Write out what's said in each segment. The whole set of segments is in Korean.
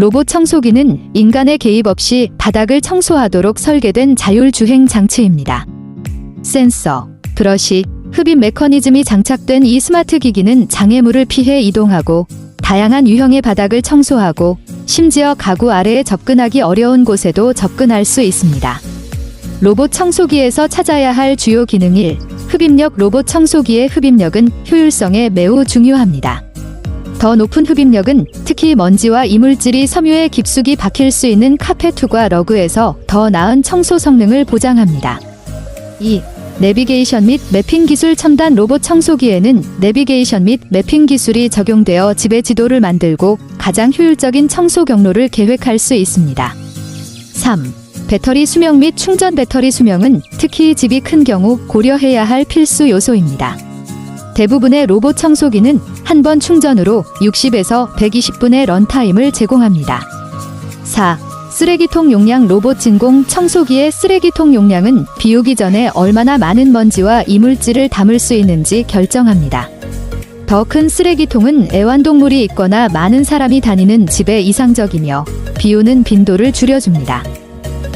로봇 청소기는 인간의 개입 없이 바닥을 청소하도록 설계된 자율주행 장치입니다. 센서, 브러시, 흡입 메커니즘이 장착된 이 스마트 기기는 장애물을 피해 이동하고 다양한 유형의 바닥을 청소하고 심지어 가구 아래에 접근하기 어려운 곳에도 접근할 수 있습니다. 로봇 청소기에서 찾아야 할 주요 기능 1. 흡입력 로봇 청소기의 흡입력은 효율성에 매우 중요합니다. 더 높은 흡입력은 특히 먼지와 이물질이 섬유에 깊숙이 박힐 수 있는 카페트과 러그에서 더 나은 청소 성능을 보장합니다. 2. 내비게이션 및 매핑 기술 첨단 로봇 청소기에는 내비게이션 및 매핑 기술이 적용되어 집의 지도를 만들고 가장 효율적인 청소 경로를 계획할 수 있습니다. 3. 배터리 수명 및 충전 배터리 수명은 특히 집이 큰 경우 고려해야 할 필수 요소입니다. 대부분의 로봇 청소기는 한 번 충전으로 60에서 120분의 런타임을 제공합니다. 4. 쓰레기통 용량 로봇 진공 청소기의 쓰레기통 용량은 비우기 전에 얼마나 많은 먼지와 이물질을 담을 수 있는지 결정합니다. 더 큰 쓰레기통은 애완동물이 있거나 많은 사람이 다니는 집에 이상적이며 비우는 빈도를 줄여줍니다.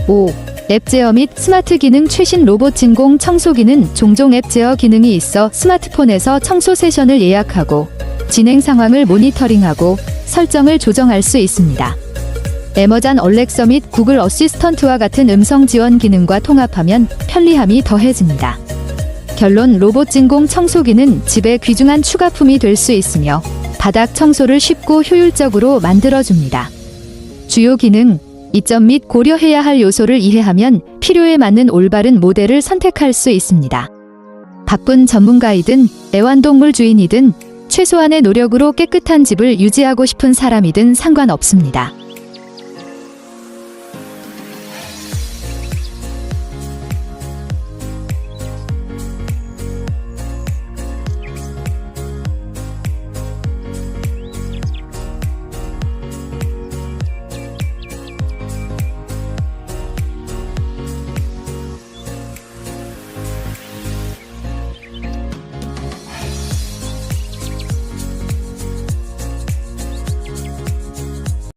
5. 앱 제어 및 스마트 기능 최신 로봇 진공 청소기는 종종 앱 제어 기능이 있어 스마트폰에서 청소 세션을 예약하고 진행 상황을 모니터링하고 설정을 조정할 수 있습니다. 에머잔 얼렉서 및 구글 어시스턴트와 같은 음성 지원 기능과 통합하면 편리함이 더해집니다. 결론 로봇 진공 청소기는 집의 귀중한 추가품이 될 수 있으며 바닥 청소를 쉽고 효율적으로 만들어줍니다. 주요 기능, 이점 및 고려해야 할 요소를 이해하면 필요에 맞는 올바른 모델을 선택할 수 있습니다. 바쁜 전문가이든 애완동물 주인이든 최소한의 노력으로 깨끗한 집을 유지하고 싶은 사람이든 상관없습니다.